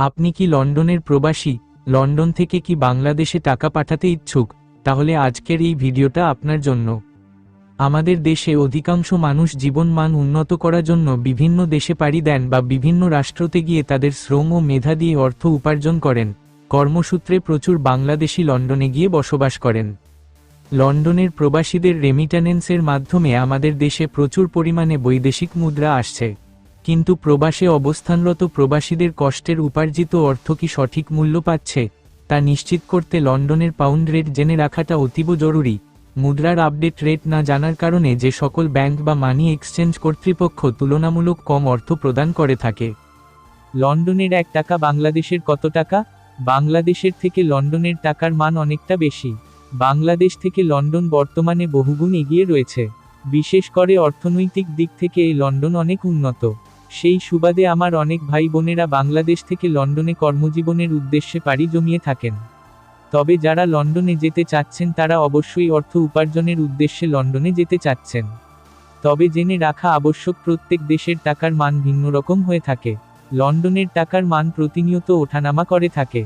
আপনি কি লন্ডনের প্রবাসী? লন্ডন থেকে কি বাংলাদেশে টাকা পাঠাতে ইচ্ছুক? তাহলে আজকের এই ভিডিওটা আপনার জন্য। আমাদের দেশে অধিকাংশ মানুষ জীবনমান উন্নত করার জন্য বিভিন্ন দেশে পাড়ি দেন বা বিভিন্ন রাষ্ট্রতে গিয়ে তাদের শ্রম ও মেধা দিয়ে অর্থ উপার্জন করেন। কর্মসূত্রে প্রচুর বাংলাদেশি লন্ডনে গিয়ে বসবাস করেন। লন্ডনের প্রবাসীদের রেমিটানেন্সের মাধ্যমে আমাদের দেশে প্রচুর পরিমাণে বৈদেশিক মুদ্রা আসছে। কিন্তু প্রবাসে অবস্থানরত প্রবাসীদের কষ্টের উপার্জিত অর্থ কি সঠিক মূল্য পাচ্ছে, তা নিশ্চিত করতে লন্ডনের পাউন্ড রেট জেনে রাখাটা অতীব জরুরি। মুদ্রার আপডেট রেট না জানার কারণে যে সকল ব্যাংক বা মানি এক্সচেঞ্জ কর্তৃপক্ষ তুলনামূলক কম অর্থ প্রদান করে থাকে। লন্ডনের এক টাকা বাংলাদেশের কত টাকা? বাংলাদেশের থেকে লন্ডনের টাকার মান অনেকটা বেশি। বাংলাদেশ থেকে লন্ডন বর্তমানে বহুগুণ এগিয়ে রয়েছে। বিশেষ করে অর্থনৈতিক দিক থেকে এই লন্ডন অনেক উন্নত। সেই সুবাদে আমার অনেক ভাই বোনেরা বাংলাদেশ থেকে লন্ডনে কর্মজীবনের উদ্দেশ্যে পাড়ি জমিয়ে থাকেন। তবে যারা লন্ডনে যেতে চাচ্ছেন, তারা অবশ্যই অর্থ উপার্জনের উদ্দেশ্যে লন্ডনে যেতে চাচ্ছেন। তবে জেনে রাখা আবশ্যক, প্রত্যেক দেশের টাকার মান ভিন্ন রকম হয়ে থাকে। লন্ডনের টাকার মান প্রতিনিয়ত ওঠানামা করে থাকে।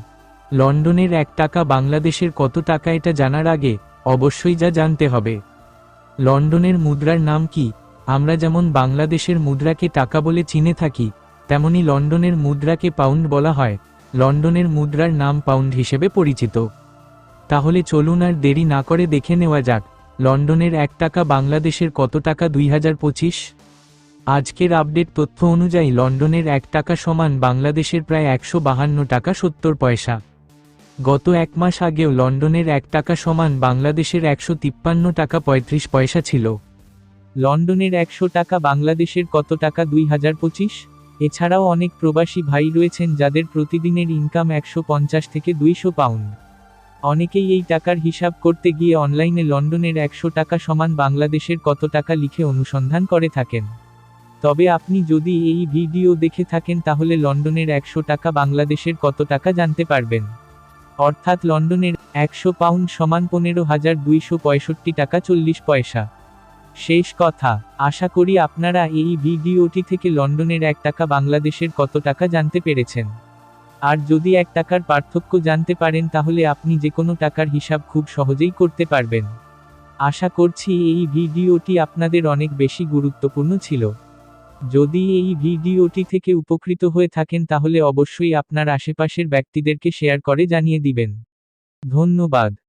লন্ডনের এক টাকা বাংলাদেশের কত টাকা এটা জানার আগে অবশ্যই যা জানতে হবে। লন্ডনের মুদ্রার নাম কি? আমরা যেমন বাংলাদেশের মুদ্রাকে টাকা বলে চিনে থাকি, তেমনি লন্ডনের মুদ্রাকে পাউন্ড বলা হয়, লন্ডনের মুদ্রার নাম পাউন্ড হিসেবে পরিচিত। তাহলে চলুন আর দেরি না করে দেখে নেওয়া যাক, লন্ডনের এক টাকা বাংলাদেশের কত টাকা দুই হাজার পঁচিশ? আজকের আপডেট তথ্য অনুযায়ী লন্ডনের এক টাকা সমান বাংলাদেশের প্রায় একশো বাহান্ন টাকা সত্তর পয়সা। গত এক মাস আগেও লন্ডনের এক টাকা সমান বাংলাদেশের একশো তিপ্পান্ন টাকা পঁয়ত্রিশ পয়সা ছিল। লন্ডনের একশো টাকা, বাংলাদেশের কত টাকা, দুই হাজার পঁচিশ? এছাড়াও অনেক প্রবাসী ভাই রয়েছেন যাদের প্রতিদিনের ইনকাম একশো পঞ্চাশ থেকে দুইশো পাউন্ড অনেকেই এই টাকার হিসাব করতে গিয়ে অনলাইনে লন্ডনের একশো টাকা সমান বাংলাদেশের কত টাকা লিখে অনুসন্ধান করে থাকেন। তবে আপনি যদি এই ভিডিও দেখে থাকেন তাহলে লন্ডনের একশো টাকা, বাংলাদেশের কত টাকা জানতে পারবেন। অর্থাৎ লন্ডনের একশো পাউন্ড সমান পনেরো হাজার দুইশো পঁয়ষট্টি টাকা চল্লিশ পয়সা। শেষ কথা, আশা করি আপনারা এই ভিডিওটি থেকে লন্ডনের এক টাকা, বাংলাদেশের কত টাকা জানতে পেরেছেন। আর যদি এক টাকার পার্থক্য জানতে পারেন, তাহলে আপনি যে কোনো টাকার হিসাব খুব সহজেই করতে পারবেন। আশা করছি এই ভিডিওটি আপনাদের অনেক বেশি গুরুত্বপূর্ণ ছিল। যদি এই ভিডিওটি থেকে উপকৃত হয়ে থাকেন, তাহলে অবশ্যই আপনার আশেপাশের ব্যক্তিদেরকে শেয়ার করে জানিয়ে দিবেন। ধন্যবাদ।